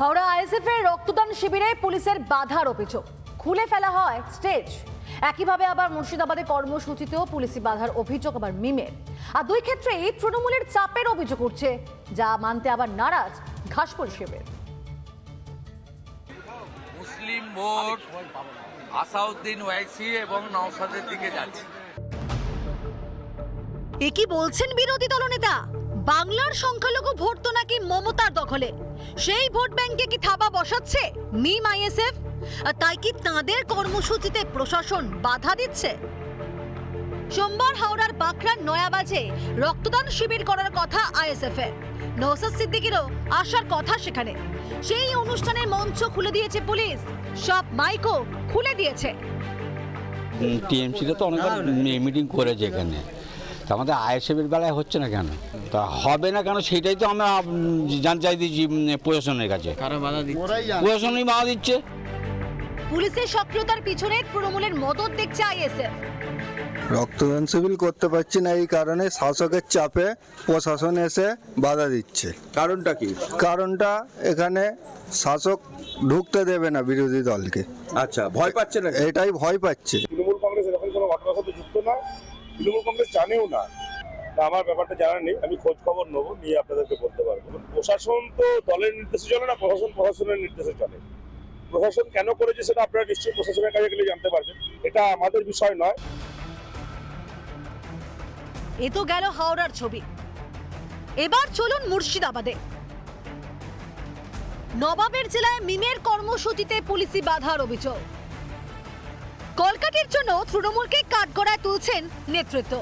Howrah ISF এর রক্তদান শিবিরে পুলিশের বাধার অভিযোগ। খুলে ফেলা হয় স্টেজ। একইভাবে আবার মুর্শিদাবাদে কর্মসূচিতেও পুলিশি বাধার অভিযোগ আবার মিমের। আর দুই ক্ষেত্রেই তৃণমূলের চাপের অভিযোগ উঠছে যা মানতে আবার নারাজ ঘাসপুর শিবির। মুসলিম ভোট আসাউদ্দিন ওয়াইসি এবং নওসাদের দিকে যাচ্ছে। এ কি বলছেন বিরোধী দলনেতা? বাংলার সংখ্যালঘু ভোট তো নাকি মমতার দখলে। সেই ভোট ব্যাংকে কি থাবা বসাচ্ছে? মিম আইএসএফ? আর তাই কি তাঁদের কর্মসূচিতে প্রশাসন বাধা দিচ্ছে? সোমবার হাওড়ার বাঁকড়ার নয়াবাজে রক্তদান শিবির করার কথা আইএসএফ এর নৌসাদ সিদ্দিকিরও আসার কথা সেখানে। সেই অনুষ্ঠানের মঞ্চ খুলে দিয়েছে পুলিশ। সব মাইকও খুলে দিয়েছে। টিএমসিতে তো অনেকবার মিটিং করেছে এখানে। তা আমাদের আইএসএফের বেলায় হচ্ছে না কেন? তা হবে না কেন সেটাই তো আমরা জানতে চাইতেছি উম, প্রশাসনের কাছে। কারা বাধা দিচ্ছে। প্রশাসনই বাধা দিচ্ছে। পুলিশের সক্রিয়তার পিছনে তৃণমূলের মদত দেখছে আইএসএফ। রক্তদান শিবির করতে পারছি না এই কারণে শাসকের চাপে প্রশাসন এসে বাধা দিচ্ছে। কারণটা কি? কারণটা এখানে শাসক ঢুকতে দেবে না বিরোধী দলকে। আচ্ছা ভয় পাচ্ছে না এটাই ভয় পাচ্ছে। তৃণমূল কংগ্রেস এরকম কোনো ঘটনার সাথে যুক্ত না? তৃণমূল কংগ্রেস জানেও না। আমার ব্যাপারটা জানা নেই, আমি খোঁজ খবর নেব, নিয়ে আপনাদেরকে বলতে পারব। প্রশাসন তো দলের নির্দেশে চলে না, প্রশাসন প্রশাসনের নির্দেশে চলে। প্রশাসন কেন করেছে সেটা আপনারা নিশ্চয়ই প্রশাসনের কাছে গেলে জানতে পারবেন। এটা আমাদের বিষয় নয়। এ তো গেল হাওড়ার ছবি। এবার চলুন মুর্শিদাবাদে। নবাবের জেলায় মিমের কর্মসূচিতে পুলিশি বাধার অভিযোগ। কলকাটির জন্য তৃণমূলকে কাঠগড়ায় তুলছেন নেতৃত্ব।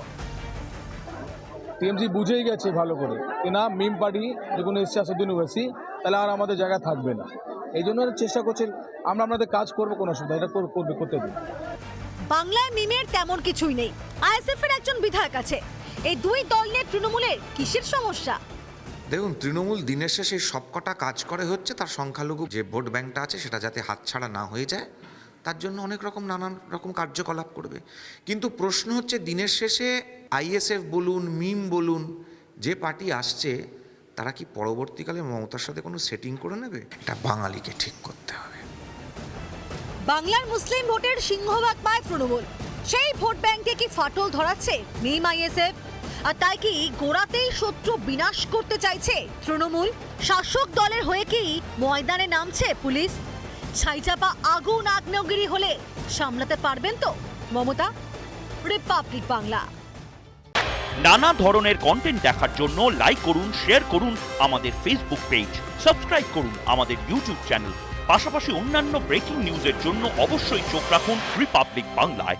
টিএমসি বুঝেই গেছে ভালো করে যে না মিম পার্টি যখন এসছে আসাদুদ্দিন ওয়েসি তাহলে আর আমাদের জায়গা থাকবে না। এই জন্য চেষ্টা করছে আমরা আপনাদের কাজ করব কোনো অসুবিধা এটা কর- করবে করতে দিন বাংলায় মিমের তেমন কিছুই নেই। আইএসএফ এর একজন বিধায়ক আছে। এই দুই দল নিয়ে তৃণমূলের কিসের সমস্যা? দেখুন তৃণমূল দিনের শেষে সবকটা কাজ করে হচ্ছে তার সংখ্যালঘু যে ভোট ব্যাংকটা আছে সেটা যাতে হাতছাড়া না হয়ে যায় তার জন্য অনেক রকম নানান রকম কার্যকলাপ করবে। কিন্তু প্রশ্ন হচ্ছে, দিনের শেষে আইএসএফ বলুন, মিম বলুন, যে পার্টি আসছে, তারা কি পরবর্তীকালে মমতার সাথে কোনো সেটিং করে নেবে? এটা বাঙালিকে ঠিক করতে হবে। বাংলার মুসলিম ভোটের সিংহভাগ পায় তৃণমূল। সেই ভোট ব্যাংকে কি ফাটল ধরাচ্ছে মিম আইএসএফ আর তাই কি গোড়াতেই শত্রু বিনাশ করতে চাইছে তৃণমূল? শাসক দলের হয়ে কি ময়দানে নামছে পুলিশ? ছাইচাপা আগুন আগ্নেয়গিরি হলে সামলাতে পারবেন তো, মমতা? রিপাবলিক বাংলা নানা ধরনের কন্টেন্ট দেখার জন্য লাইক করুন শেয়ার করুন আমাদের ফেসবুক পেজ সাবস্ক্রাইব করুন আমাদের ইউটিউব চ্যানেল পাশাপাশি অন্যান্য ব্রেকিং নিউজের জন্য অবশ্যই চোখ রাখুন রিপাবলিক বাংলায়